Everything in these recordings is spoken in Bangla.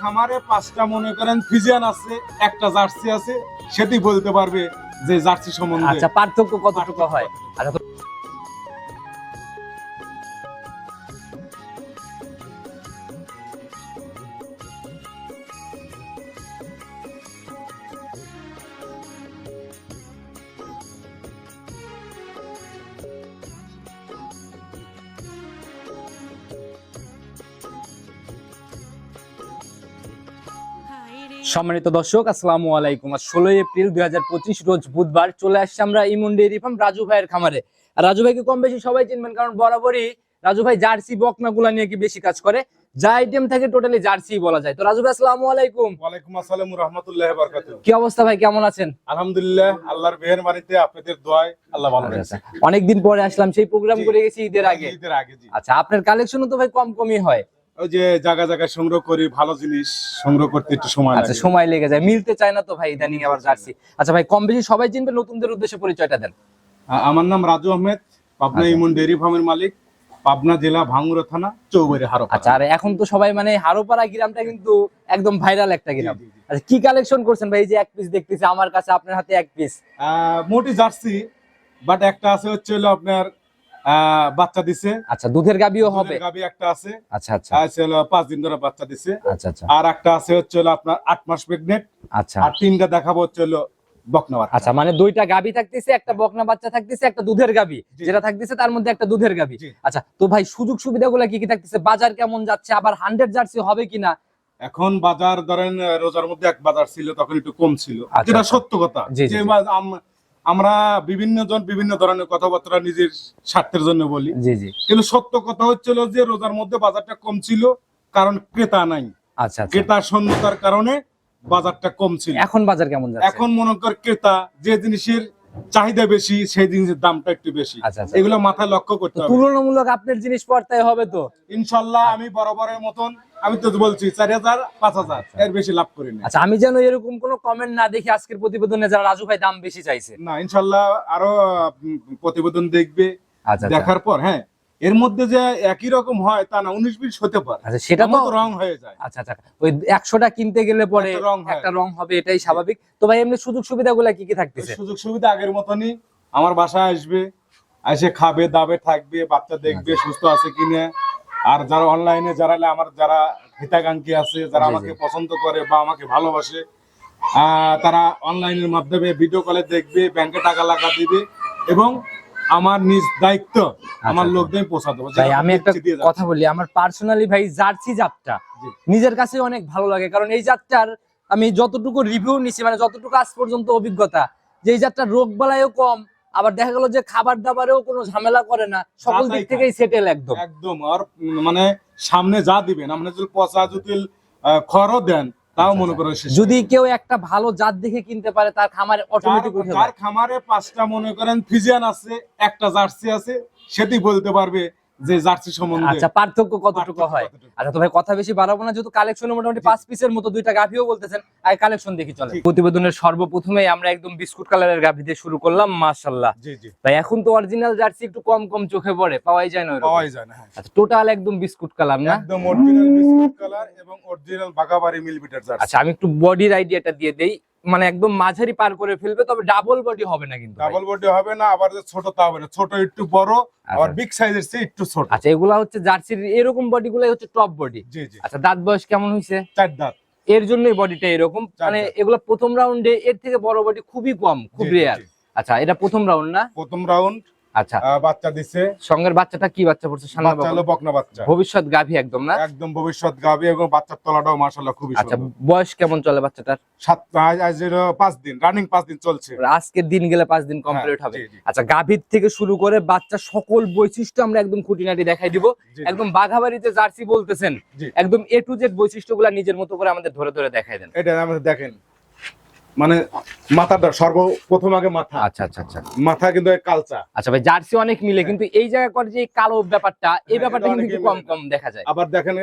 খামারে পাঁচটা মনে করেন ফিজিয়ান আছে একটা জার্সি আছে সেটি বলতে পারবে যে জার্সি সম্বন্ধে। আচ্ছা পার্থক্য কতটুকু হয়? আচ্ছা সম্মানিত দর্শক আসসালামু আলাইকুম। ষোলোই এপ্রিল দুই রোজ বুধবার চলে আসছে আমরা ইমুন ডেয়ারি ফার্ম রাজু ভাইয়ের খামারে। রাজু ভাইকে কম বেশি সবাই চিনবেন কারণ বরাবরই রাজু ভাই জার্সি বকনাগুলা নিয়ে কি বেশি কাজ করে? যা আইটেম থাকে টোটালি জার্সি বলা যায়। তো রাজু ভাই আসসালামু আলাইকুম। ওয়ালাইকুম আসসালাম রহমতুল্লাহ কি অবস্থা ভাই কেমন আছেন? আলহামদুলিল্লাহ আল্লাহর মেহেরবানিতে আপনাদের দোয়ায় আল্লাহ ভালো রাখছে। অনেকদিন পরে আসলাম সেই প্রোগ্রাম করে গেছি ঈদের আগে। ঈদের আগে জি। আচ্ছা আপনার কালেকশনও তো ভাই কম কমই হয়। ওই যে জায়গা জায়গা সংগ্রহ করি ভালো জিনিস সংগ্রহ করতে একটু সময় আচ্ছা সময় লেগে যায়। মিলতে চায় না তো ভাই ইদানিং আবার জার্সি। আচ্ছা ভাই কম বেশি সবাই চিনবে নতুনদের উদ্দেশ্যে পরিচয়টা দেন। আমার নাম রাজু আহমেদ পাবনা আচ্ছা। ইমন ডেয়ারি ফার্মের মালিক পাবনা জেলা ভাঙ্গুরা থানা চৌবাড়ি হারো আচ্ছা আর এখন তো সবাই মানে হারোপাড়া গ্রামটা কিন্তু একদম ভাইরাল একটা গ্রাম। আচ্ছা কি কালেকশন করছেন ভাই? এই যে এক পিস দেখতেছি আমার কাছে আপনার হাতে এক পিস মোটি জার্সি বাট একটা আছে হচ্ছে হলো আপনার বাচ্চা দিছে। আচ্ছা দুধের গাবিও হবে? গাভী একটা আছে। আচ্ছা আচ্ছা। আছে হলো পাঁচ দিন ধরে বাচ্চা দিছে। আচ্ছা আচ্ছা। আর একটা আছে হচ্ছে হলো আপনার আট মাস প্রেগনেন্ট আচ্ছা। আর তিনটা দেখাবো হচ্ছে হলো বকনা বাচ্চা। আচ্ছা মানে দুইটা গাবি থাকতেছে একটা বকনা বাচ্চা থাকতেছে একটা দুধের গাবি যেটা থাকতেছে তার মধ্যে একটা দুধের গাবি। আচ্ছা তো ভাই সুযোগ সুবিধাগুলো কি কি থাকতেছে? বাজার কেমন যাচ্ছে? আবার হান্ড্রেড জার্সি হবে কিনা? এখন বাজার ধরেন রোজার মধ্যে এক বাজার ছিল তখন একটু কম ছিল। আচ্ছা, যেটা আচ্ছা। সত্য কথা। যে আমরা বিভিন্ন জন বিভিন্ন ধরনের কথাবার্তা নিজের স্বার্থের জন্য বলি। জি জি। কিন্তু সত্য কথা হচ্ছিল যে রোজার মধ্যে বাজারটা কম ছিল কারণ ক্রেতা নাই। আচ্ছা আচ্ছা। ক্রেতা শূন্যতার কারণে বাজারটা কম ছিল। এখন বাজার কেমন যাচ্ছে? এখন মনে কর ক্রেতা যে জিনিসের চাহিদা বেশি সেই জিনিসের দামটা একটু বেশি। আচ্ছা আচ্ছা। এগুলো মাথায় লক্ষ্য করতে হবে। তুলনামূলক আপনার জিনিস পড়তাই হবে তো? ইনশাল্লাহ আমি বরাবরের মতন আমি তো বলছি চারি হাজার পাঁচ হাজার। এর বেশি লাভ করি না আচ্ছা আমি যেন এরকম কোনো কমেন্ট না দেখি আজকের প্রতিবেদনে যারা রাজু ভাই দাম বেশি চাইছে। না ইনশাল্লাহ আরও প্রতিবেদন দেখবে। আচ্ছা আচ্ছা। দেখার পর হ্যাঁ। এর মধ্যে যে একই রকম হয় তা না উনিশ বিশ হতে পারে। আচ্ছা সেটা তো রং হয়ে যায়। আচ্ছা আচ্ছা। ওই একশোটা কিনতে গেলে পরে একটা রং হবে এটাই স্বাভাবিক। তো ভাই এমনি সুযোগ সুবিধা সুবিধাগুলো কি কি থাকতেছে? সুযোগ সুবিধা আগের মতনই। আমার বাসায় আসবে এসে খাবে দাবে থাকবে বাচ্চা দেখবে আচ্ছা। সুস্থ আছে কিনা। আর যারা অনলাইনে যারা আমার যারা হিতাকাঙ্ক্ষী আছে যারা। আমাকে পছন্দ করে বা আমাকে ভালোবাসে তারা অনলাইনের মাধ্যমে ভিডিও কলে দেখবে ব্যাংকে টাকা লাগা দিবে এবং আমার নিজ দায়িত্ব আমার আচ্ছা। লোকদের পৌঁছা দেবো ভাই আমি একটা কথা বলি আমার পার্সোনালি ভাই জার্সি জাতটা নিজের কাছে অনেক ভালো লাগে কারণ এই জাতটার আমি যতটুকু রিভিউ নিছি মানে যতটুকু আজ পর্যন্ত অভিজ্ঞতা যে এই জাতটার রোগ বালাইও কম আবার দেখা গেল যে খাবার দাবারেও কোনো ঝামেলা করে না সকল দিক থেকেই সেটেল একদম। একদম আর মানে সামনে যা দিবেন আমরা যদি পচা যদি খড়ও দেন তাও আচ্ছা, মনে আচ্ছা। করো যদি কেউ একটা ভালো জাত দেখে কিনতে পারে তার খামারে অটোমেটিক উঠে তার খামারে পাঁচটা মনে করেন ফিজিয়ান আছে একটা জার্সি আছে সেটি বলতে পারবে যে জার্সি সম্বন্ধে। আচ্ছা পার্থক্য কতটুকু হয়? আচ্ছা তো ভাই কথা বেশি বাড়াবো না যেহেতু কালেকশনে মোটামুটি পাঁচ পিসের মতো দুইটা গাভিও বলতেছেন আর কালেকশন দেখি চলে প্রতিবেদনের সর্বপ্রথমেই আমরা একদম বিস্কুট কালারের গাভি দিয়ে শুরু করলাম মাশাল্লাহ জি জি। তাই এখন তো অরিজিনাল জার্সি একটু কম কম চোখে পড়ে পাওয়াই যায় না পাওয়াই যায় না হ্যাঁ। আচ্ছা টোটাল একদম বিস্কুট কালার না? একদম অরিজিনাল বিস্কুট কালার এবং অরিজিনাল বাগাবাড়ি মিলবিটার জার্সি। আচ্ছা আমি একটু বডির আইডিয়াটা দিয়ে দেই। মানে একদম মাঝারি পার করে ফেলবে তবে ডাবল বডি হবে না কিন্তু ডাবল বডি হবে না আবার যে ছোট তা হবে না। ছোট একটু বড় আবার বিগ সাইজের চেয়ে একটু ছোট। আচ্ছা এগুলা হচ্ছে জার্সির এরকম বডি গুলাই হচ্ছে টপ বডি জি জি। আচ্ছা দাঁত বয়স কেমন হইছে চার দাঁত। এর জন্যই বডিটা এরকম। মানে এগুলা প্রথম রাউন্ডে এর থেকে বড় বডি খুবই কম খুব রেয়ার আচ্ছা এটা প্রথম রাউন্ড না? প্রথম রাউন্ড আচ্ছা। বাচ্চা দিছে। সঙ্গের বাচ্চাটা কি বাচ্চা পড়ছে? বাচ্চা হলো বকনা বাচ্চা। ভবিষ্যৎ গাভী একদম না? একদম ভবিষ্যৎ গাবে এবং বাচ্চার তলাটাও মাশাআল্লাহ খুবই আচ্ছা বয়স কেমন চলে বাচ্চাটার? সাত আজ পাঁচ দিন রানিং পাঁচ দিন চলছে। আজকের দিন গেলে পাঁচ দিন কমপ্লিট হ্যাঁ, হবে। আচ্ছা গাভীর থেকে শুরু করে বাচ্চা সকল বৈশিষ্ট্য আমরা একদম খুঁটিনাটি দেখাই দিব। একদম বাঘাবাড়িতে জার্সি বলতেছেন। একদম এ টু জেড বৈশিষ্ট্যগুলা নিজের মতো করে আমাদের ধরে ধরে দেখাই দেন। এটা আমাদের দেখেন। মানে মাথাটা সর্বপ্রথম আগে মাথা। আচ্ছা আচ্ছা আচ্ছা। মাথা কিন্তু এক কালচা। আচ্ছা ভাই জার্সি অনেক মিলে কিন্তু এই জায়গা করে যে কালো ব্যাপারটা এই হ্যাঁ, ব্যাপারটা কিন্তু কম কম দেখা যায়। আবার দেখেন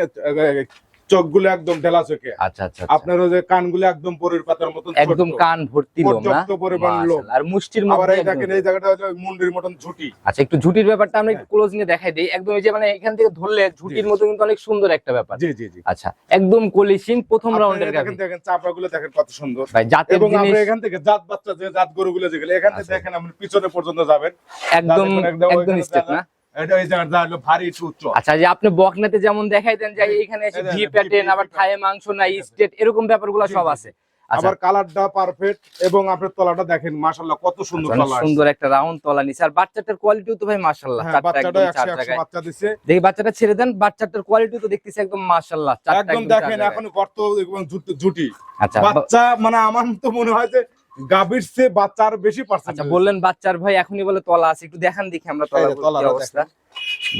চোখগুলো একদম ঢেলা চোখে। আচ্ছা আচ্ছা আচ্ছা। আপনার ওই যে কানগুলো একদম পরের পাতার মতন একদম কান ভর্তি লোম না? পরিমাণ লোম। আর মুষ্টির আবার এই দেখেন এই জায়গাটা হচ্ছে মুন্ডির মতন ঝুটি। আচ্ছা একটু ঝুটির ব্যাপারটা আমরা হ্যাঁ। একটু ক্লোজ নিয়ে দেখাই দিই। একদম এই যে মানে এখান থেকে ধরলে ঝুটির মতো কিন্তু অনেক সুন্দর একটা ব্যাপার। জি জি জি। আচ্ছা একদম কলিশিন প্রথম রাউন্ডের গাভি। দেখেন দেখেন চাপাগুলো দেখেন কত সুন্দর। ভাই জাতের এবং আমরা এখান থেকে জাত বাচ্চা যে জাত গরুগুলো যেগুলো এখান থেকে আচ্ছা। দেখেন আপনি পিছনে পর্যন্ত যাবেন। একদম একদম একদম স্টেপ না? এটা এই জায়গাটা হলো ভারী উচ্চ আচ্ছা যে আপনি বকনাতে যেমন দেখাই দেন যে এইখানে এসে ভি ভি প্যাটার্ন প্যাটার্ন। আবার থায়ে মাংস নাই স্টেট এরকম ব্যাপারগুলো জি, সব আছে। আচ্ছা। আবার কালারটা পারফেক্ট এবং তলাটা দেখেন মাশাআল্লাহ কত সুন্দর তলা সুন্দর একটা রাউন্ড তলা নিছে। আর বাচ্চাটার কোয়ালিটিও তো ভাই মাশাআল্লাহ হ্যাঁ চারটা বাচ্চাটা একদম চার জায়গায়। বাচ্চা দিছে। দেখি বাচ্চাটা ছেড়ে দেন বাচ্চাটার কোয়ালিটি তো দেখতেছি একদম মাশাআল্লাহ চারটা একদম দেখেন। এখন গর্ত এবং জুটি। আচ্ছা বাচ্চা মানে আমার তো মনে হয় যে গাভীর চেয়ে বাচ্চা আরও বেশি পার্সেন্ট আচ্ছা বললেন বাচ্চার ভাই এখনই বলে তলা আছে একটু দেখান দেখি আমরা তলা অবস্থা।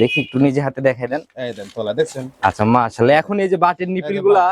দেখি একটু নিজে হাতে দেখাই দেন। আচ্ছা মাশাআল্লাহ এখন এই যে বাটের নিপিলগুলা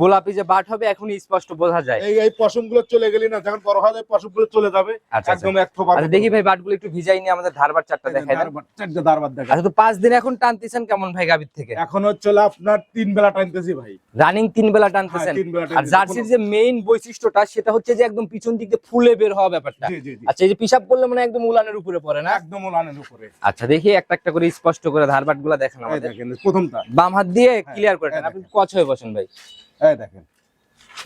গোলাপি যে বাট হবে এখনই স্পষ্ট বোঝা যায়। এই পশমগুলো চলে গেলি না যখন বড় হয় পশমগুলো চলে যাবে। আচ্ছা আচ্ছা। একদম আচ্ছা দেখি ভাই বাটগুলো একটু ভিজাই নিয়ে আমাদের ধারবার চারটা দেখাই দেন। চারটে দারবাদ দেখা আচ্ছা তো পাঁচ দিন এখন টানতেছেন কেমন ভাই গাবির থেকে? এখন হচ্ছে আপনার তিন বেলা টানতেছি ভাই। রানিং তিন বেলা হ্যাঁ, টানতেছেন আর জার্সির যে মেইন বৈশিষ্ট্যটা সেটা হচ্ছে যে একদম পিছন দিক দিয়ে ফুলে বের হওয়া ব্যাপারটা। আচ্ছা এই যে পিসাব করলে মানে একদম উলানের উপরে পড়ে না? একদম উলানের উপরে। আচ্ছা দেখি একটা একটা করে স্পষ্ট করে ধারবাটগুলা দেখেন আমাদের। প্রথমটা। বাম হাত দিয়ে ক্লিয়ার করে দেন। আপনি কচ হয়ে বসেন ভাই। এই দেখেন।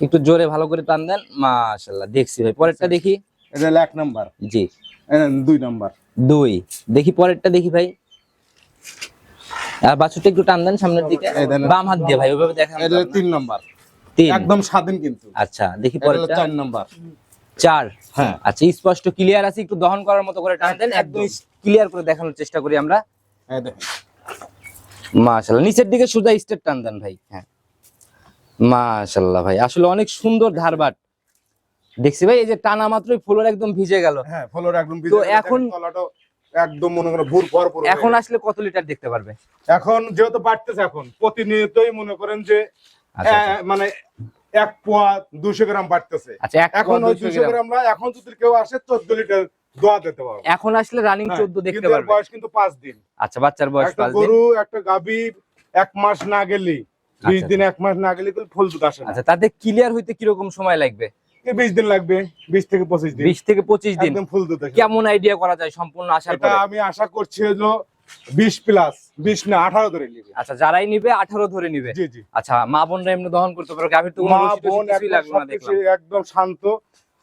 একটু জোরে ভালো করে টান দেন। মাশাআল্লাহ দেখছি ভাই। পরেরটা দেখি। এটা এক নাম্বার। জি। দুই নাম্বার। দুই। দেখি পরেরটা দেখি ভাই। আর বাছুরটা একটু টান দেন সামনের দিকে। বাম হাত দিয়ে ভাই ওইভাবে দেখেন এটা তিন নাম্বার। তিন। একদম স্বাধীন কিন্তু। আচ্ছা দেখি পরেরটা। চার নাম্বার। চার। হ্যাঁ। আচ্ছা স্পষ্ট ক্লিয়ার আছে একটু দহন করার মতো করে টান দেন একদম। ক্লিয়ার করে দেখানোর চেষ্টা করি আমরা। দেখেন। মাশাআল্লাহ। নিচের দিকে সোজা স্টেট টান দেন ভাই হ্যাঁ। মাশাআল্লাহ ভাই আসলে অনেক সুন্দর ধারবাট। দেখছি ভাই এই যে টানা মাত্রই ফুলের একদম ভিজে গেল। হ্যাঁ ফলোর একদম ভিজে তো এখন- তলাটা একদম মনে করো ভোর ভরপুর হয়ে এখন আসলে কত লিটার দেখতে পারবে? এখন যেহেতু বাড়তেছে এখন প্রতিনিয়তই মনে করেন যে আচ্ছা মানে এক পোয়া দুশো গ্রাম বাড়তেছে। আচ্ছা এখন ওই 200 দুশো গ্রাম। গ্রাম না এখন যদি কেউ আসে চোদ্দ লিটার দোয়া দিতে পারবে। এখন আসলে রানিং হ্যাঁ, চোদ্দ দেখতে পারবে। বয়স কিন্তু পাঁচ দিন। আচ্ছা বাচ্চার বয়স দিন? গরু একটা গাভী এক মাস না গেলি বিশ আচ্ছা। দিন এক মাস না গেলে ফুল দুধ আসে আচ্ছা তাতে ক্লিয়ার হইতে কীরকম সময় লাগবে? এই বিশ দিন লাগবে বিশ থেকে পঁচিশ দিন। বিশ থেকে পঁচিশ দিন। একদম ফুল দুধ কেমন আইডিয়া করা যায় সম্পূর্ণ আমি আশা করছি হলো প্লাস বিশ না আঠারো ধরে নিবে। আচ্ছা যারাই নিবে আঠারো ধরে নিবে। জি জি। আচ্ছা মা বোনরা এমনি দহন করতে পারো গাভীর তো কোনো মা বোন কিছুই একদম লাগল না দেখলাম। একদম শান্ত।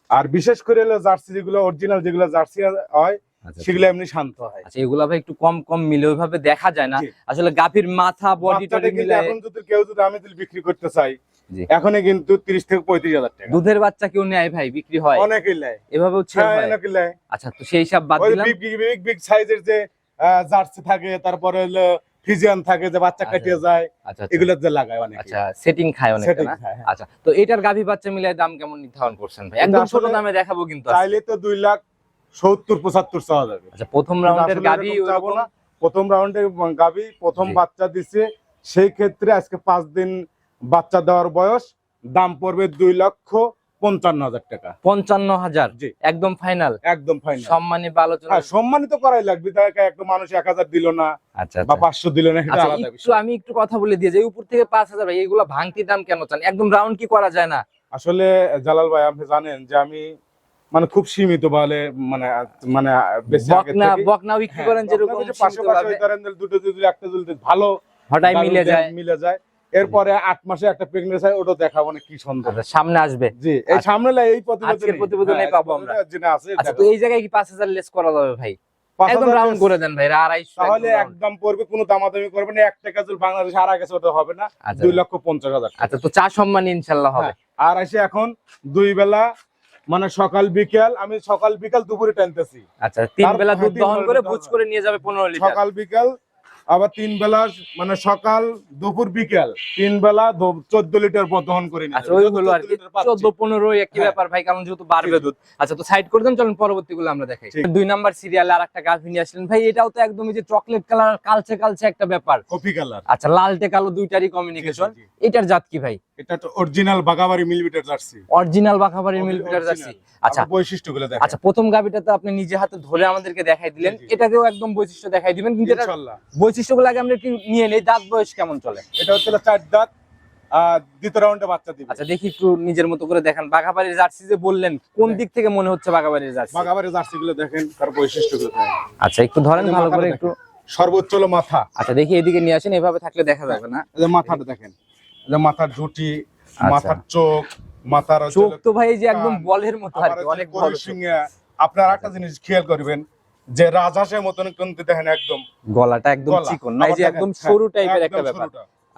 আর বিশেষ করে হলো জার্সি যেগুলো অরিজিনাল যেগুলো জার্সি হয় আচ্ছা, সেগুলো এমনি শান্ত হয়। আচ্ছা এগুলা ভাই একটু কম কম মিলে ওইভাবে দেখা যায় না। আসলে গাভীর মাথা বডি টডি মিলে এখন যদি কেউ যদি আমি যদি বিক্রি করতে চাই। কিন্তু তিরিশ থেকে পঁয়ত্রিশ হাজার টাকা। দুধের বাচ্চা কেউ নেয় ভাই বিক্রি হয়। অনেকেই নেয়। হ্যাঁ অনেকেই নেয়। আচ্ছা তো সেই সব বাদ দিলাম। বিগ বিগ সাইজের যে জার্সি থাকে তারপরে হলো ফিজিয়ান থাকে যে বাচ্চা আচ্ছা। কাটিয়ে যায় আচ্ছা আচ্ছা। এগুলো যে লাগায় অনেকে আচ্ছা সেটিং খায় না হ্যাঁ। আচ্ছা তো এটার গাভী বাচ্চা মিলে দাম কেমন নির্ধারণ করছেন ভাই একদম ছোট দামে দেখাবো কিন্তু। চাইলে তো দুই লাখ সত্তর পঁচাত্তর চাওয়া যাবে আচ্ছা প্রথম রাউন্ডের গাভী ওইরকম- না। প্রথম রাউন্ডে গাবি প্রথম বাচ্চা দিছে সেই ক্ষেত্রে আজকে পাঁচ দিন বাচ্চা দেওয়ার বয়স দাম পড়বে দুই লক্ষ পঞ্চান্ন হাজার টাকা। পঞ্চান্ন হাজার? একদম ফাইনাল? একদম ফাইনাল। সম্মানী আলোচনা? সম্মানিত করাই লাগবে একটা মানুষ এক হাজার দিল না আচ্ছা বা পাঁচশো দিল না সেটা আলাদা একটু আমি একটু কথা বলে দিয়ে যাই উপর থেকে পাঁচ হাজার ভাই এগুলো ভাঙতি দাম কেন চান? একদম রাউন্ড কি করা যায় না? আসলে জালাল ভাই আপনি জানেন যে আমি মানে খুব সীমিত বলে মানে মানে বেশি আগে বকনা বকনা বিক্রি হ্যাঁ, করেন যেরকম ধরেন দুটো যদি একটা যদি ভালো হঠাৎ মিলে যায়। মিলে যায়। এরপরে আট মাসে একটা প্রেগনেন্সি হয় ওটা দেখাবো না কি সুন্দর। আচ্ছা, সামনে আসবে। জি এই আচ্ছা। সামনে লাই এই প্রতিবেদনে আজকের প্রতিবেদনেই হ্যাঁ, পাবো আমরা। প্রতিবেদনে আছে আচ্ছা তো এই জায়গায় কি পাঁচ হাজার লেস করা যাবে ভাই? একদম রাউন্ড করে দেন ভাই আড়াইশো তাহলে একদম পড়বে কোনো দামাদামি করবে না এক টাকা যদি বাংলাদেশ আর গেছে ওটা হবে না আচ্ছা। দুই লক্ষ পঞ্চাশ হাজার টাকা। আচ্ছা তো চা সম্মান ইনশাল্লাহ হবে। হ্যাঁ, আর এসে এখন দুই বেলা মানে সকাল বিকেল আমি সকাল বিকাল দুপুরে টানতেছি। আচ্ছা তিন বেলা দুধ দহন করে দহন করে নিয়ে যাবে পনেরো লিটার। সকাল বিকাল আবার তিন বেলা মানে সকাল দুপুর বিকেল তিন বেলা চোদ্দ লিটার পর দহন করে আচ্ছা ওই হলো আর 14 কি লিটার পাচ্ছি। চোদ্দ পনেরো একই হ্যাঁ। ব্যাপার ভাই কারণ যেহেতু বাড়বে দুধ। আচ্ছা তো সাইড করে দেন চলুন পরবর্তী গুলো আমরা দেখাই। দুই নাম্বার সিরিয়ালে আর একটা গাভী নিয়ে আসলেন। ভাই এটাও তো একদম যে চকলেট কালার কালচে কালচে একটা ব্যাপার। কফি কালার আচ্ছা লালটে কালো দুইটারই কমিউনিকেশন এটার জাত কি ভাই? এটা তো অরিজিনাল বাগাবাড়ি মিলিমিটার জার্সি অরিজিনাল বাঘাবাড়ির মিলপিটার জার্সি আচ্ছা। বৈশিষ্ট্যগুলো দেখেন আচ্ছা প্রথম গাভীটা তো আপনি নিজে হাতে ধরে আমাদেরকে দেখাই দিলেন। এটাকেও একদম বৈশিষ্ট্য দেখাই দিবেন। কিন্তু এটা ইনশাআল্লাহ বৈশিষ্ট্যগুলো আগে আমরা একটু নিয়ে নেই। দাঁত বয়স কেমন চলে? এটা হচ্ছে চার দাঁত দ্বিতীয় রাউন্ডে বাচ্চা দিবে। আচ্ছা দেখি একটু নিজের মতো করে দেখেন। বাঘাবাড়ির জার্সি যে বললেন কোন হ্যাঁ। দিক থেকে মনে হচ্ছে বাঘাবাড়ির জার্সি? বাগাবাড়ি জার্সি গুলো দেখেন তার বৈশিষ্ট্যগুলো। আচ্ছা একটু ধরেন ভালো করে একটু। সর্বোচ্চ মাথা। আচ্ছা দেখি এদিকে নিয়ে আসেন। এভাবে থাকলে দেখা যাবে না। মাথাটা দেখেন। মাথার ঝুটি আচ্ছা। মাথার চোখ মাথার চোখ তো ভাই যে একদম বলের মতো আর অনেক বড়। শিঙে। আপনারা একটা জিনিস খেয়াল করবেন যে রাজহাঁসের মতন কিন্তু দেখেন একদম গলাটা একদম চিকন না যে একদম হ্যাঁ, সরু টাইপের একটা ব্যাপার।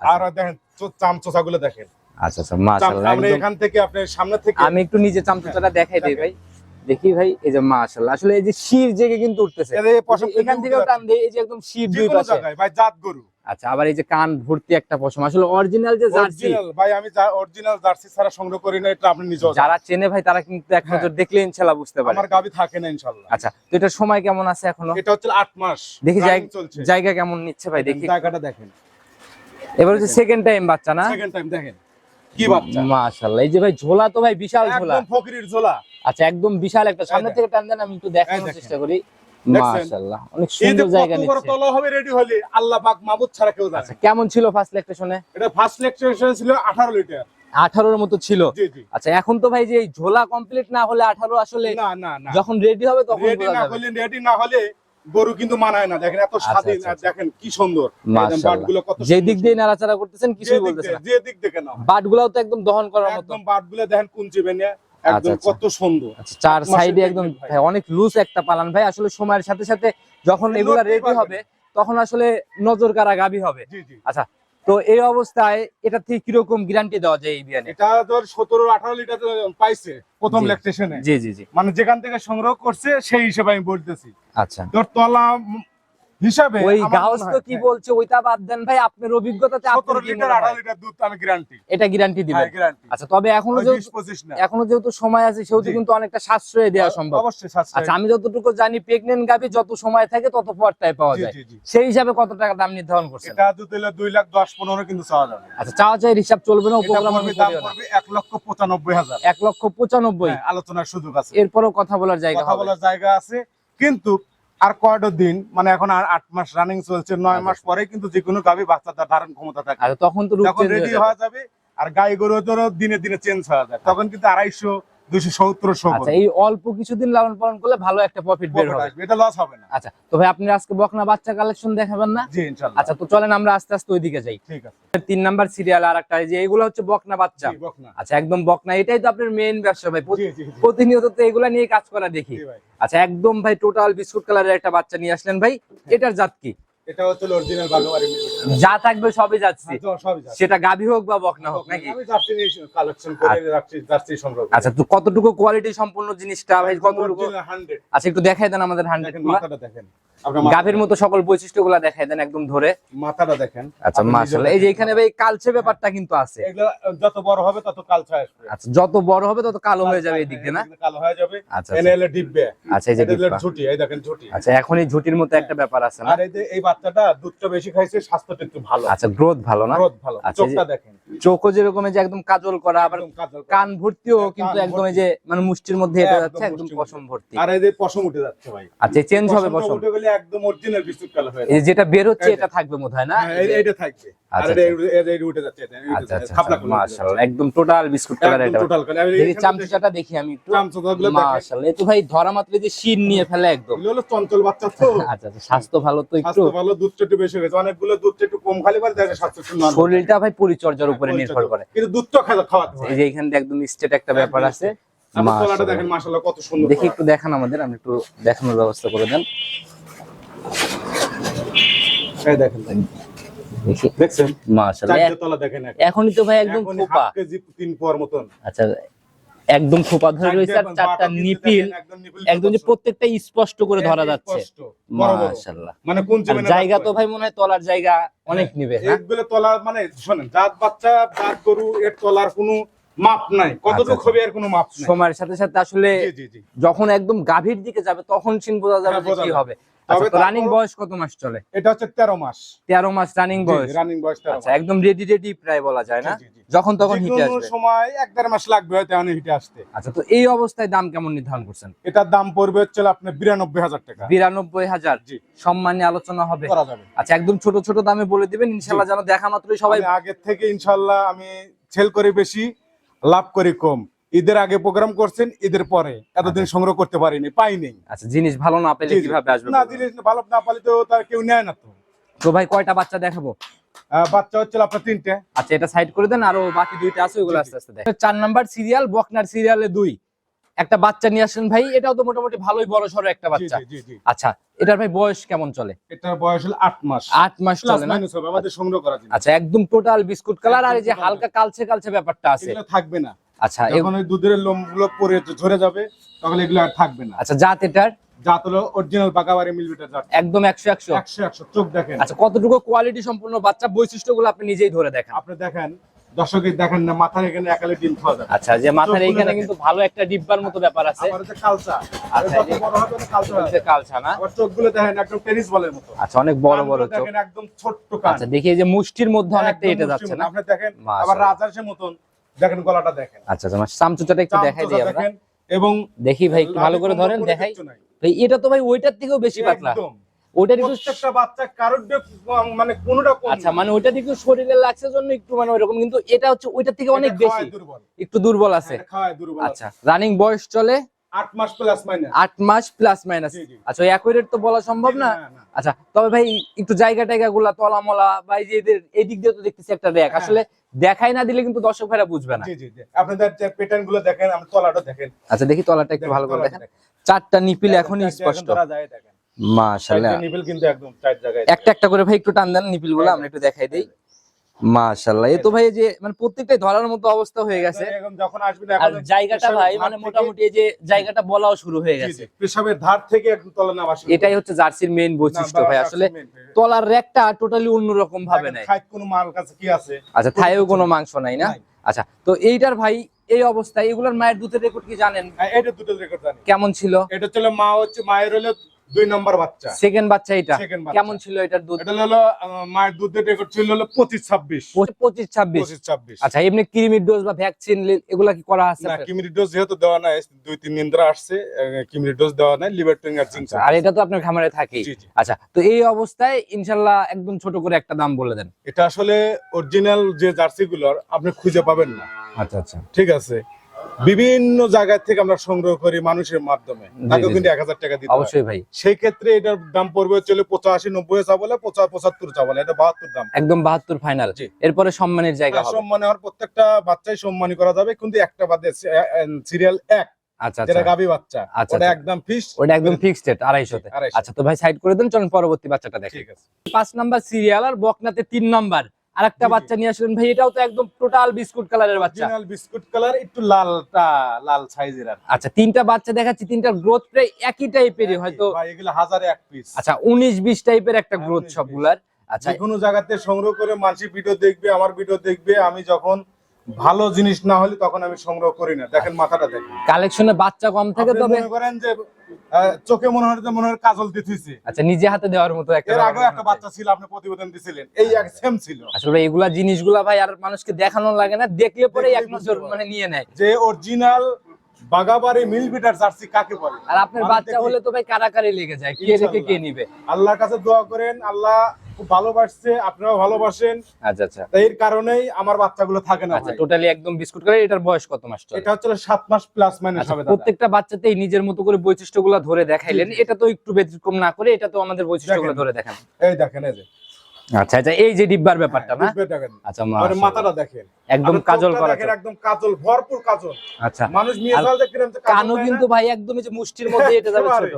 আর দেখেন চো- চামচোচা গুলো দেখেন। আচ্ছা আচ্ছা মাশাআল্লাহ আমরা এখান থেকে আপনি সামনে থেকে আমি একটু নিজে চামচাটা দেখাই দিই ভাই। দেখি ভাই এই যে মাশাআল্লাহ আসলে এই যে শির জেগে কিন্তু উঠতেছে। এখান থেকেও টান দিয়ে এই যে একদম শির দুই পাশে। ভাই জাত গরু। আচ্ছা আবার এই যে কান ভর্তি একটা পশম আসলে অরিজিনাল যে জার্সি। ভাই আমি অরিজিনাল জার্সি ছাড়া সংগ্রহ করি না এটা আপনি জানেন। যারা চেনে ভাই তারা কিন্তু এক হ্যাঁ। নজর দেখলে ইনশাআল্লাহ বুঝতে পারে। আমার গাবি থাকে না ইনশাআল্লাহ আচ্ছা তো এটার সময় কেমন আছে এখনও? এটা হচ্ছে আট মাস দেখি জায়গা- কেমন নিচ্ছে ভাই দেখি। জায়গাটা দেখেন। এবার হচ্ছে সেকেন্ড টাইম বাচ্চা না? সেকেন্ড টাইম দেখেন। কি বাচ্চা। মাশাআল্লাহ এই যে ভাই ঝোলা তো ভাই বিশাল ঝোলা। একদম ফকিরের ঝোলা। আচ্ছা একদম বিশাল একটা সামনে থেকে টান দেন আমি একটু দেখানোর চেষ্টা করি? মাশাআল্লাহ অনেক সুন্দর জায়গা নিচ্ছে। তলা হবে রেডি হলে আল্লাহ পাক মাবুদ ছাড়া কেউ জানে আচ্ছা কেমন ছিল ফার্স্ট লেকটেশনে এটা ফার্স্ট লেকচার ছিল 18 লিটার আঠারোর মতো ছিল? জি জি। আচ্ছা এখন তো ভাই যে ঝোলা কমপ্লিট না হলে আঠারো আসলে যখন রেডি হবে তখন রেডি না হলে গরু কিন্তু মানায় না। দেখেন এত স্বাধীন আচ্ছা, আচ্ছা। দেখেন কি সুন্দর। বাটগুলো কত যে দিক দিয়ে নাড়াচাড়া করতেছেন যে কিছুই দিক বলতেছে দিয়ে- যে দিক দেখে না বাটগুলাও তো একদম দহন করার মতো। বাটগুলো দেখেন কুঞ্চি বেনে একদম আচ্ছা। কত সুন্দর। আচ্ছা চার সাইডে একদম দেখবেন ভাই। ভাই, অনেক লুজ একটা পালান ভাই। আসলে সময়ের সাথে সাথে যখন এগুলা রেডি হবে তখন আসলে নজর কারা গাবি হবে। আচ্ছা তো এই অবস্থায় এটা থেকে কীরকম গ্যারান্টি দেওয়া যায় এই বিয়ানে? এটা ধর সতেরো আঠারো লিটার পাইছে প্রথম জি। জি জি জি। মানে যেখান থেকে সংগ্রহ করছে সেই হিসেবে আমি বলতেছি। আচ্ছা। তলা হিসাবে ওই গাউস তো কি হ্যাঁ, বলছে ওইটা বাদ দেন ভাই আপনার অভিজ্ঞতাতে আপনার সতেরো কি লিটার মনে হয়? আঠারো লিটার দুধ আমি গ্যারান্টি এটা গ্যারান্টি দিবেন। হ্যাঁ আচ্ছা তবে এখনও যেহেতু না। এখনও যেহেতু সময় আছে সেহেতু কিন্তু অনেকটা সাশ্রয় দেওয়া সম্ভব। অবশ্যই সাশ্রয়। আচ্ছা আমি যতটুকু জানি প্রেগনেন্ট গাভি যত সময় থাকে তত পর্দায় পাওয়া যায়। সেই হিসাবে কত টাকা দাম নির্ধারণ করছেন? এটা দুধ হলে দুই লাখ দশ পনেরো কিন্তু চাওয়া যাবে। আচ্ছা চাওয়া চাই হিসাব চলবে না উপগ্রাম পড়বে দাম পড়বে এক লক্ষ পঁচানব্বই হাজার। এক লক্ষ পঁচানব্বই। হ্যাঁ, আলোচনার সুযোগ আছে। এরপরও কথা বলার জায়গা কথা বলার জায়গা আছে কিন্তু আর কয়টা দিন মানে এখন আর আট মাস রানিং চলছে নয় আচ্ছা। মাস পরে কিন্তু যে কোনো গাভী বাচ্চাটা ধারণ ক্ষমতা থাকে আচ্ছা তখন তো রেডি। হয়ে যাবে আর গাই গরু তো দিনে দিনে চেঞ্জ হয়ে যায় তখন কিন্তু আড়াইশো আচ্ছা এই অল্প কিছুদিন লালন পালন করলে ভালো একটা প্রফিট বের হবে। এটা লস হবে না। আচ্ছা তো ভাই আপনি আজকে বকনা বাচ্চা কালেকশন দেখাবেন না? জি ইনশাল্লাহ। আচ্ছা তো চলেন আমরা আস্তে আস্তে ওইদিকে যাই। ঠিক আছে। তিন নাম্বার সিরিয়াল আর একটা এই যে এগুলো হচ্ছে বকনা বাচ্চা। আচ্ছা একদম বকনা এটাই তো আপনার মেইন ব্যবসা ভাই। প্রতিনিয়ত তো এগুলা নিয়ে কাজ করা দেখি। আচ্ছা একদম ভাই টোটাল বিস্কুট কালারের একটা বাচ্চা নিয়ে আসলেন ভাই। এটার জাত কি? এটা হচ্ছে অরিজিনাল বাগোয়ারি যা থাকবে সবই যাচ্ছে। সেটা গাভী হোক বা বকনা হোক নাকি? আমি জার্সি কালেকশন করে রাখছি জার্সি সংগ্রহ আচ্ছা তো কতটুকু কোয়ালিটি সম্পূর্ণ জিনিসটা? ভাই কতটুকু? 100 আচ্ছা একটু দেখাই দেন আমাদের দেখেন মাথাটা দেখেন। গাভীর মতো সকল বৈশিষ্ট্যগুলো দেখাই দেন একদম ধরে। মাথাটা দেখেন। আচ্ছা মাশাআল্লাহ। এই যে। এখানে ভাই কালচে ব্যাপারটা কিন্তু আছে। এগুলো যত বড় হবে তত কালচা আসবে। আচ্ছা যত বড় হবে তত কালো হয়ে যাবে এই দিক দিয়ে না? কালো হয়ে যাবে। আচ্ছা, ডিব্বে। আচ্ছা এই যে ডিব্বা। ঝুটি এই দেখেন ঝুটি। আচ্ছা এখন এই ঝুটির মতো একটা ব্যাপার আছে না? আর এই যে এই বাচ্চাটা দুধটা বেশি খাইছে স্বাস্থ্যটা একটু ভালো। আচ্ছা গ্রোথ ভালো না? গ্রোথ ভালো। আচ্ছা, চোখটা দেখেন। চোখও যেরকম যে একদম কাজল করা আবার। কান ভর্তিও হ্যাঁ, কিন্তু একদম এই যে মানে মুষ্টির মধ্যে এটা যাচ্ছে একদম পশম ভর্তি। আর এই যে পশম উঠে যাচ্ছে ভাই। আচ্ছা চেঞ্জ হবে পশম? উঠে গেলে একদম অরিজিনাল বিস্কুট কালার হয়ে যেটা বের হচ্ছে এটা থাকবে বোধ হয় না এটা এই- থাকবে। আচ্ছা, আচ্ছা। আচ্ছা একদম টোটাল বিস্কুট কালার এটা। দেখি চামচুচাটা দেখি আমি একটু। মাশাআল্লাহ এই তো ভাই ধরা মাত্র যে নিয়ে ফেলে একদম। হলো চঞ্চল বাচ্চা তো। আচ্ছা আচ্ছা স্বাস্থ্য ভালো তো একটু? স্বাস্থ্য ভালো দুধটা একটু বেশি হয়েছে অনেকগুলো দুধটা একটু কম খালি পারে দেখে স্বাস্থ্য একটু শরীরটা ভাই পরিচর্যার উপরে নির্ভর করে। কিন্তু দুধটা খাওয়া খাওয়াতে এই যে এখান একদম স্টেট একটা ব্যাপার আছে। দেখেন মাশাআল্লাহ কত সুন্দর দেখি একটু দেখান আমাদের আমি একটু দেখানোর ব্যবস্থা করে দেন। এই দেখেন। দেখছেন? মাশাআল্লাহ। দেখেন এখনই তো ভাই একদম খোপা। কেজি তিন পোয়ার মতন। আচ্ছা একদম খোপা ধরে রয়েছে আর চারটা নিপিল। একদম যে প্রত্যেকটা স্পষ্ট করে ধরা যাচ্ছে। স্পষ্ট, বড় বড়। মাশাআল্লাহ। মানে কোন জায়গা তো ভাই মনে হয় তলার জায়গা অনেক নিবে না? এগুলো তলা মানে শোনেন জাত বাচ্চা জাত গরু এর তলার কোনো মাপ নাই। কতটুকু আচ্ছা। হবে এর কোনো মাপ নাই। সময়ের সাথে সাথে আসলে যখন একদম গাভীর দিকে যাবে তখন সিন বোঝা যাবে হ্যাঁ, কি হবে। রানিং বয়স কত মাস চলে? এটা হচ্ছে তেরো মাস। তেরো মাস রানিং বয়স। রানিং বয়স আচ্ছা একদম রেডি রেডি প্রায় বলা যায় না। যখন তখন হিটে আসবে। সময় এক দেড় মাস লাগবে হয়তো এমন হিটে আসতে। আচ্ছা তো এই অবস্থায় দাম কেমন নির্ধারণ করছেন? এটার দাম পড়বে হচ্ছে আপনার বিরানব্বই হাজার টাকা। বিরানব্বই হাজার? জি। সম্মানে আলোচনা হবে। করা যাবে। আচ্ছা একদম ছোট ছোট দামে বলে দিবেন। ইনশাল্লাহ যেন দেখা মাত্রই সবাই আগের থেকে ইনশাল্লাহ আমি সেল করে বেশি লাভ করি কম। ঈদের আগে প্রোগ্রাম করছেন ঈদের পরে। এতদিন সংগ্রহ করতে পারিনি পাইনি। আচ্ছা জিনিস ভালো না পেলে। কীভাবে আসবে না দিলে ভালো না পালি তো তার কেউ নেয় না তো। তো ভাই কয়টা বাচ্চা দেখাবো? বাচ্চা হচ্ছে আপনার তিনটে। আচ্ছা এটা সাইড করে দেন আরও বাকি দুইটা আছে ওগুলো আস্তে আস্তে দেখ চার নাম্বার সিরিয়াল বকনার সিরিয়ালে দুই। একটা বাচ্চা নিয়ে আসেন ভাই এটাও তো মোটামুটি ভালোই বড় সড়ো একটা বাচ্চা। আচ্ছা এটার ভাই বয়স কেমন চলে? এটার বয়স হলো আট মাস। আট মাস চলে না? আমাদের সংগ্রহ করা আচ্ছা একদম টোটাল বিস্কুট কালার আর এই যে হালকা কালচে কালচে ব্যাপারটা আছে। থাকবে না। আচ্ছা এ- যখন ওই দুধের লোমগুলো পরে ঝরে যাবে তখন এগুলো আর থাকবে না। আচ্ছা জাত এটার? জাত হলো অরিজিনাল বাগাবাড়ি মিলবিটার জাত। একদম চোখ দেখেন। আচ্ছা কতটুকু কোয়ালিটি সম্পূর্ণ বাচ্চা? বৈশিষ্ট্যগুলো আপনি নিজেই ধরে দেখেন। আপনি দেখেন দর্শকের দেখেন না মাথার এখানে একালে ডিম খাওয়া যাবে। আচ্ছা যে মাথার এইখানে দেখেন। কিন্তু ভালো একটা ডিব্বার মতো ব্যাপার আছে। আবার হচ্ছে কালচা। আচ্ছা, যে- বড় হবে তত কালচা। হবে। হচ্ছে কালছা না? আবার চোখগুলো দেখেন একদম টেনিস বলের মতো। আচ্ছা অনেক বড় বড় চোখ দেখেন একদম ছোট্ট কান। আচ্ছা দেখি এই যে মুষ্টির মধ্যে অনেকটা এটা যাচ্ছে না? আপনি দেখেন আবার রাজার মতন দেখেন গলাটা দেখেন। আচ্ছা আচ্ছা সামচুচাটা একটু দেখাই দিই আমরা। দেখেন এবং দেখি ভাই ভালো করে ধরেন দেখাই। ভাই এটা তো ভাই ওইটার থেকেও বেশি পাতলা। ওটার একটু প্রত্যেকটা বাচ্চা কারোর মানে কোনোটা কম আচ্ছা মানে ওইটা একটু শরীরে লাগছে জন্য একটু মানে ওইরকম কিন্তু এটা হচ্ছে ওইটার থেকে অনেক বেশি। দুর্বল। একটু দুর্বল আছে। আচ্ছা রানিং বয়স চলে। আট মাস প্লাস মাইনাস আট মাস প্লাস মাইনাস জি, জি। আচ্ছা ওই অ্যাকুরেট তো বলা সম্ভব না? আচ্ছা তবে ভাই একটু জায়গা টাইগা গুলা বা এই যে এই দিক দিয়ে তো দেখতেছি একটা র্যাক। হ্যাঁ। আসলে দেখাই না দিলে কিন্তু দর্শক ভাইরা বুঝবে না। জি জি জি। আপনাদের প্যাটার্নগুলো দেখেন তলাটা দেখেন। আচ্ছা দেখি তলাটা একটু ভালো করে দেখেন। চারটা নিপিল এখনই এখন স্পষ্ট। মাশাআল্লাহ। চারটে কিন্তু একদম চার জায়গায় একটা একটা করে ভাই একটু টান দেন নিপিলগুলো আমরা একটু দেখাই দেই। মাশাআল্লাহ। এ তো ভাই যে মানে প্রত্যেকটাই ধরার মতো অবস্থা হয়ে গেছে। যখন আসবেন আর জায়গাটা ভাই মানে মোটামুটি এই যে জায়গাটা বলাও শুরু হয়ে গেছে। পেশাবের ধার থেকে একদম তলা নামা শুরু এটাই হচ্ছে জার্সির মেইন বৈশিষ্ট্য ভাই। আসলে। তলার র্যাকটা টোটালি অন্যরকম ভাবে নেয়। খাইত কোনো মাল কাছে কি আছে? আচ্ছা থাইও কোনো মাংস নাই না? আচ্ছা তো এইটার ভাই এই অবস্থায় এগুলোর মায়ের দুধের রেকর্ড কি জানেন? হ্যাঁ, এটা দুটো রেকর্ড জানি। কেমন ছিল? এটা ছিল মা হচ্ছে মায়ের হলো দুই নম্বর বাচ্চা। সেকেন্ড বাচ্চা এটা। কেমন ছিল এটার দুধ? এটা হলো মায়ের দুধের রেকর্ড ছিল হলো পঁচিশ ছাব্বিশ। পঁচিশ ছাব্বিশ। পঁচিশ ছাব্বিশ। আচ্ছা এমনি ক্রিমির ডোজ বা ভ্যাকসিন এগুলা কি করা আছে? না? কিমিরি ডোজ যেহেতু দেওয়া নাই দুই তিন দিন ধরে আসছে কিমিরি ডোজ দেওয়া নাই লিভারটিং আর জিঙ্ক আচ্ছা, আর এটা তো আপনার খামারে জি আচ্ছা তো এই অবস্থায় ইনশাল্লাহ একদম ছোট করে একটা দাম বলে দেন। এটা আসলে অরিজিনাল যে জার্সি গুলো আপনি খুঁজে পাবেন না। আচ্ছা আচ্ছা। ঠিক আছে। বিভিন্ন জায়গা থেকে আমরা সংগ্রহ করি মানুষের মাধ্যমে। তাকেও জি, কিন্তু এক হাজার টাকা দিতে। অবশ্যই ভাই। সেই ক্ষেত্রে এটার দাম পড়বে হচ্ছে পঁচাশি নব্বই চা বলে পঁচা পঁচাত্তর চা বলে এটা বাহাত্তর দাম। একদম বাহাত্তর ফাইনাল এরপরে সম্মানের জায়গা হ্যাঁ, সম্মানে হওয়ার প্রত্যেকটা বাচ্চাই সম্মানী করা যাবে কিন্তু একটা বাদে সিরিয়াল এক আচ্ছা যেটা আচ্ছা। গাবি বাচ্চা আচ্ছা, ওটা আচ্ছা। একদম ওটা একদম ফিক্সড রেট। আচ্ছা তো ভাই সাইড করে দেন চলুন পরবর্তী বাচ্চাটা দেখি। ঠিক আছে। পাঁচ নাম্বার সিরিয়াল আর বকনাতে তিন নাম্বার। আর একটা জি, জি। বাচ্চা নিয়ে আসলেন। ভাই এটাও তো একদম টোটাল বিস্কুট কালারের বাচ্চা। টোটাল বিস্কুট কালার একটু লালটা লাল সাইজের আর আচ্ছা তিনটা বাচ্চা দেখাচ্ছি তিনটার গ্রোথ প্রায় একই টাইপেরই হয়তো ভাই এগুলো হাজারে এক পিস আচ্ছা 19 20 টাইপের একটা গ্রোথ 19, সবগুলার। আচ্ছা কোন কোনো জায়গাতে সংগ্রহ করে মানুষ ভিডিও দেখবে আমার ভিডিও দেখবে আমি যখন ভালো জিনিস না হলে তখন আমি সংগ্রহ করি না। দেখেন মাথাটা দেখেন। কালেকশনে বাচ্চা কম থাকে তবে মনে করেন যে চোখে মনে হয় যে মনে হয় কাজল দিতেছি। আচ্ছা নিজে হাতে দেওয়ার মতো একটা এর আগেও একটা বাচ্চা ছিল আপনি প্রতিবেদন দিছিলেন। এই এক সেম ছিল। আসলে ভাই এগুলা জিনিসগুলা ভাই আর মানুষকে দেখানো লাগে না দেখলে পরে এক নজর মানে নিয়ে নেয়। যে অরিজিনাল বাগাবাড়ি মিল বিটার জার্সি কাকে বলে? আর আপনার বাচ্চা হলে তো ভাই কারাকারি লেগে যায় কে রেখে কে। নিবে? আল্লাহর কাছে দোয়া করেন আল্লাহ খুব ভালোবাসছে আপনারাও ভালোবাসেন। আচ্ছা আচ্ছা। তাই এর কারণেই আমার বাচ্চাগুলো থাকে না আচ্ছা টোটালি একদম বিস্কুট করে এটার বয়স কত মাস এটা হচ্ছে সাত মাস প্লাস মাইনাস আচ্ছা, হবে প্রত্যেকটা বাচ্চাতেই নিজের মতো করে বৈশিষ্ট্যগুলো ধরে দেখাইলেন। এটা তো একটু ব্যতিক্রম না করে এটা তো আমাদের বৈশিষ্ট্যগুলো ধরে দেখান। এই দেখেন এই যে। আচ্ছা আচ্ছা এই যে ডিব্বার ব্যাপারটা না? আচ্ছা মাথাটা দেখেন। একদম কাজল করা দেখেন একদম কাজল ভরপুর কাজল। আচ্ছা। মানুষ যাওয়া দেখেন কানও কিন্তু ভাই একদম এই যে মুষ্টির মধ্যে এটা যাবে ছোট।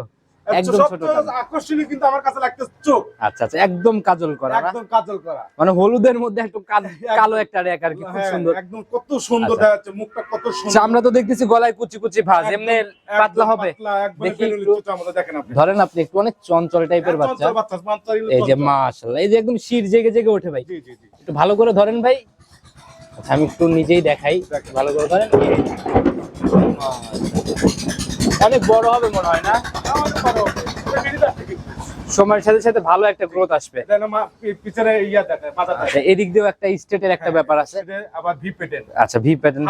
একদম ছোট আকর্ষণীয় কিন্তু আমার কাছে লাগতেছে চোখ। আচ্ছা আচ্ছা একদম কাজল করা একদম কাজল করা। মানে হলুদের মধ্যে একটু কাল- কালো একটা রেক আর কি খুব হ্যাঁ, সুন্দর। একদম কত সুন্দর আচ্ছা। মুখটা কত সুন্দর। আচ্ছা, আমরা তো দেখতেছি গলায় কুচি কুচি ভাঁজ এমনি পাতলা হবে। দেখি দেখেন আপনি। ধরেন আপনি একটু অনেক চঞ্চল টাইপের হ্যাঁ, বাচ্চা। এই যে। মাশাআল্লাহ এই যে একদম শির জেগে জেগে ওঠে ভাই। একটু ভালো করে ধরেন ভাই। আচ্ছা আমি একটু নিজেই দেখাই ভালো করে ধরেন। অনেক বড় হবে মনে হয় না। সময়ের সাথে সাথে ভালো একটা গ্রোথ আসবে। পিছনে ইয়া আচ্ছা এদিক দিয়েও একটা স্টেটের একটা ব্যাপার আছে। আবার ভি আচ্ছা ভি প্যাটার্ন।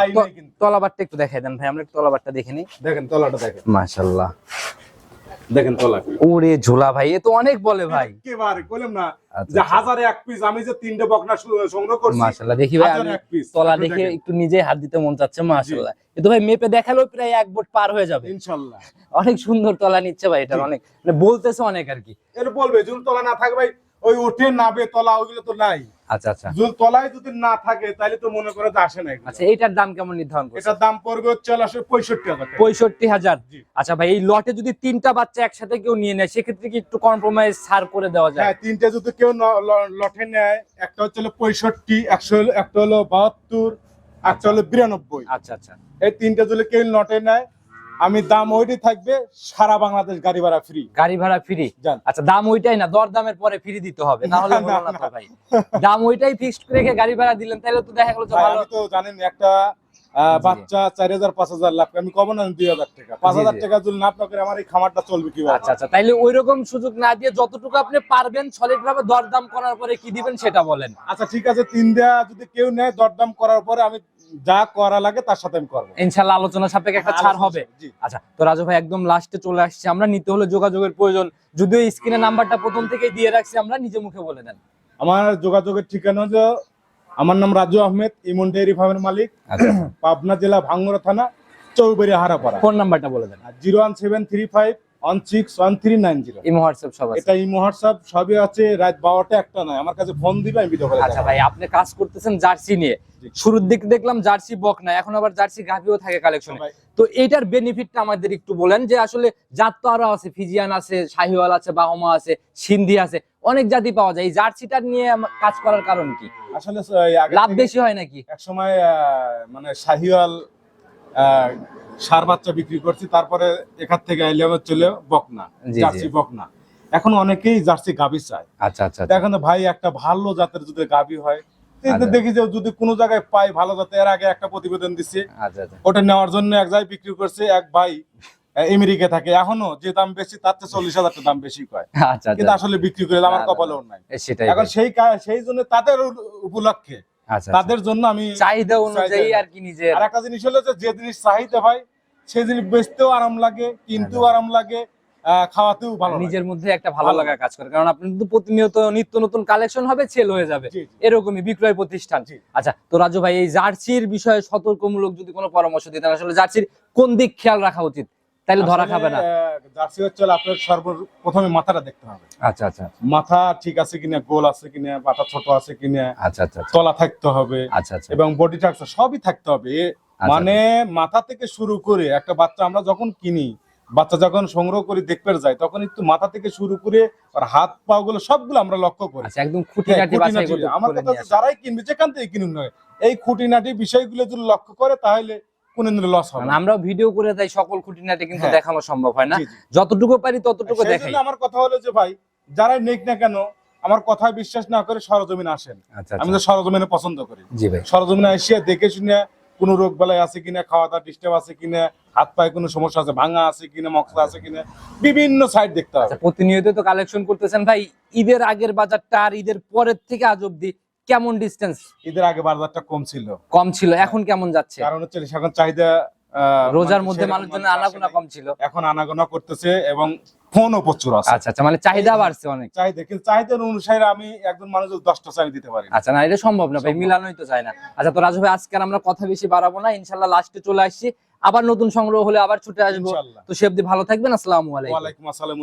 তলাবারটা একটু দেখাই দেন ভাই আমরা একটু তলাবারটা দেখে নিই। দেখেন তলাটা দেখেন। মাশাল্লাহ দেখেন তলা ওরে ঝোলা ভাই এ তো অনেক বলে ভাই। একেবারে না আচ্ছা, যে আচ্ছা। হাজারে এক পিস আমি যে তিনটে বকনা সংগ্রহ করছি মাশাল্লাহ দেখি ভাই আমি এক piece। তলা দেখে একটু হাত দিতে মন চাচ্ছে মাশাল্লাহ এ তো ভাই মেপে প্রায় এক বোট পার হয়ে যাবে। ইনশাল্লাহ। অনেক সুন্দর তলা নিচ্ছে ভাই এটা অনেক। মানে বলতেছে অনেক আর কি। বলবে যদি তলা না থাকে ভাই ওই ওঠে নাবে তলা ওইগুলো তো নাই। আচ্ছা আচ্ছা। তলায় যদি না থাকে তাহলে তো মনে করে আসে না আচ্ছা এইটার দাম কেমন নির্ধারণ করছে এটার দাম পড়বে হচ্ছে আসলে পঁয়ষট্টি হাজার পঁয়ষট্টি হাজার? আচ্ছা ভাই এই লটে যদি তিনটা বাচ্চা একসাথে কেউ নিয়ে নেয় সেক্ষেত্রে কি একটু কম্প্রোমাইজ ছাড় করে দেওয়া যায়? হ্যাঁ তিনটে যদি কেউ লটে নেয় একটা হচ্ছে পঁয়ষট্টি একশো একটা হলো বাহাত্তর একটা হলো বিরানব্বই। আচ্ছা আচ্ছা। এই তিনটে যদি কেউ লটে নেয় আমি দাম ওইটাই থাকবে সারা বাংলাদেশ গাড়ি ভাড়া ফ্রি গাড়ি ভাড়া ফ্রি আচ্ছা দাম ওইটাই না দর দামের পরে ফ্রি দিতে হবে না হলে ভাই। দাম ওইটাই ফিক্সড রেখে গাড়ি ভাড়া দিলেন তাহলে তো দেখা গেল আমি তো জানেন একটা বাচ্চা চার হাজার পাঁচ হাজার লাখ আমি কব না দুই হাজার টাকা। পাঁচ হাজার টাকা যদি না করে আমার এই খামারটা চলবে কীভাবে? আচ্ছা আচ্ছা। তাইলে ওই রকম সুযোগ না দিয়ে যতটুকু আপনি পারবেন সলিড ভাবে দরদাম করার পরে কি দিবেন সেটা বলেন। আচ্ছা ঠিক আছে। তিন দেয়া যদি কেউ নেয় দরদাম করার পরে আমি যা করা লাগে তার সাথে আমি করব। ইনশাল্লাহ আলোচনা সাপেক্ষে একটা ছাড় হবে। আচ্ছা তো রাজু ভাই একদম লাস্টে চলে আসছে। আমরা নিতে হলে যোগাযোগের প্রয়োজন। যদিও স্ক্রিনে নাম্বারটা প্রথম থেকেই দিয়ে রাখছি আমরা নিজে মুখে বলে দেন। আমার যোগাযোগের ঠিকানা আমার নাম রাজু আহমেদ ইমন ডেয়ারি ফার্মের মালিক। আচ্ছা। পাবনা জেলা ভাঙ্গুরা থানা চৌবেরি হারাপাড়া। ফোন নাম্বারটা বলে দেন। Zero one seven three five one six one three nine zero. Imo WhatsApp সব এটা ইমো হোয়াটসঅ্যাপ সবই আছে রাত বারোটা একটা নয়। আমার কাছে ফোন দিবে আমি ভিডিও করে আচ্ছা ভাই আপনি কাজ করতেছেন জার্সি নিয়ে। শুরুর দিকে দেখলাম জার্সি বক না এখন আবার জার্সি গাভিও থাকে কালেকশনে। তো এইটার বেনিফিটটা আমাদের একটু বলেন যে আসলে জাত তো আরও আছে ফিজিয়ান আছে শাহিওয়াল আছে বাহমা আছে সিন্ধি আছে অনেক জাতি পাওয়া যায়। এই জার্সিটার নিয়ে কাজ করার কারণ কি? আসলে লাভ বেশি হয় নাকি? এক সময় মানে শাহিওয়াল সার বাচ্চা বিক্রি করছি তারপরে এখান থেকে এলাম চলে বকনা। জার্সি বকনা। এখন অনেকেই জার্সি গাভি চায়। আচ্ছা আচ্ছা এখন ভাই একটা ভালো জাতের যদি গাভি হয় আচ্ছা। দেখি যে যদি কোনো জায়গায় পাই ভালো জাতের এর আগে একটা প্রতিবেদন দিচ্ছে আচ্ছা আচ্ছা। ওটা নেওয়ার জন্য এক জায়গায় বিক্রি করছে এক ভাই আমেরিকা থাকে। এখনও যে দাম বেশি তার চেয়ে চল্লিশ হাজার টাকা দাম বেশি কয়। আচ্ছা কিন্তু আচ্ছা আসলে বিক্রি করে আমার কপালেও নাই। সেটাই এখন সেই সেই জন্য তাদের উপলক্ষে আচ্ছা আচ্ছা। তাদের জন্য আমি চাহিদা অনুযায়ী আর কি নিজের। আর একটা জিনিস হলো যে জিনিস চাহিদা হয় সেই জিনিস বেচতেও আরাম লাগে কিনতেও আরাম লাগে খাওয়াতেও ভালো নিজের মধ্যে একটা ভালো লাগা কাজ করে। কারণ আপনি কিন্তু প্রতিনিয়ত নিত্য নতুন কালেকশন হবে সেল হয়ে যাবে। এরকমই বিক্রয় প্রতিষ্ঠান। আচ্ছা তো রাজু ভাই এই জার্সির বিষয়ে সতর্কমূলক যদি কোনো পরামর্শ দিতেন আসলে জার্সির কোন দিক খেয়াল রাখা উচিত? তাইলে ধরা খাবে না। জার্সি হচ্ছে আপনার সর্বপ্রথমে মাথাটা দেখতে হবে। আচ্ছা আচ্ছা মাথা ঠিক আছে কিনা গোল আছে কিনা ছোট আছে কিনা আচ্ছা আচ্ছা আচ্ছা। তলা থাকতে হবে আচ্ছা আচ্ছা। এবং বডি স্ট্রাকচার সবই থাকতে হবে। আচ্ছা। মানে মাথা থেকে শুরু করে একটা বাচ্চা আমরা যখন কিনি বাচ্চা যখন সংগ্রহ করে দেখতে যাই তখন একটু মাথা থেকে শুরু করে আর হাত পা গুলো সবগুলো আমরা লক্ষ্য করি। আচ্ছা একদম হ্যাঁ, খুঁটিনাটি আমার কথা। যারাই কিনবে যেখান থেকে কিনুন নয় এই খুঁটিনাটি বিষয়গুলো যদি লক্ষ্য করে তাহলে কোনদিন লস হবে না। আমরাও ভিডিও করে তাই সকল খুঁটিনাটি কিন্তু হ্যাঁ। দেখানো সম্ভব হয় না। যতটুকু পারি ততটুকু দেখাই। আমার কথা হলো যে ভাই যারাই নেক না কেন আমার কথায় বিশ্বাস না করে সরজমিনে আসেন। আচ্ছা আমি আচ্ছা তো সরজমিনে পছন্দ করি। জি ভাই। সরজমিনে এসে দেখে শুনে কোনো রোগ বেলায় আছে কিনা খাওয়া দাওয়া ডিস্টার্ব আছে কিনা হাত পায়ে কোনো সমস্যা আছে ভাঙা আছে কিনা মকসা আছে কিনা বিভিন্ন সাইড দেখতে হবে। আচ্ছা প্রতিনিয়ত তো কালেকশন করতেছেন ভাই ঈদের আগের বাজারটা আর ঈদের পরের থেকে আজ অব্দি কেমন ডিস্টেন্স ঈদের আগে বাজারটা কম ছিল। কম ছিল এখন কেমন যাচ্ছে? কারণ হচ্ছে এখন চাহিদা রোজার মানে মধ্যে সেরকম মানুষজনের আনাগোনা কম ছিল। এখন আনাগোনা করতেছে এবং ফোনও প্রচুর আছে। আচ্ছা আচ্ছা মানে চাহিদা বাড়ছে অনেক। চাহিদা কিন্তু চাহিদার অনুসারে আমি একজন মানুষের দশটা চাই দিতে পারি। আচ্ছা না এটা সম্ভব না ভাই মিলানোই তো যায় না। আচ্ছা তো রাজু ভাই আজকে আমরা কথা বেশি বাড়াবো না ইনশাল্লাহ লাস্টে চলে আসছি। আবার নতুন সংগ্রহ হলে আবার ছুটে আসব। তো সে অব্দি ভালো থাকবেন আসসালামু আলাইকুম। ওয়ালাইকুম আসসালাম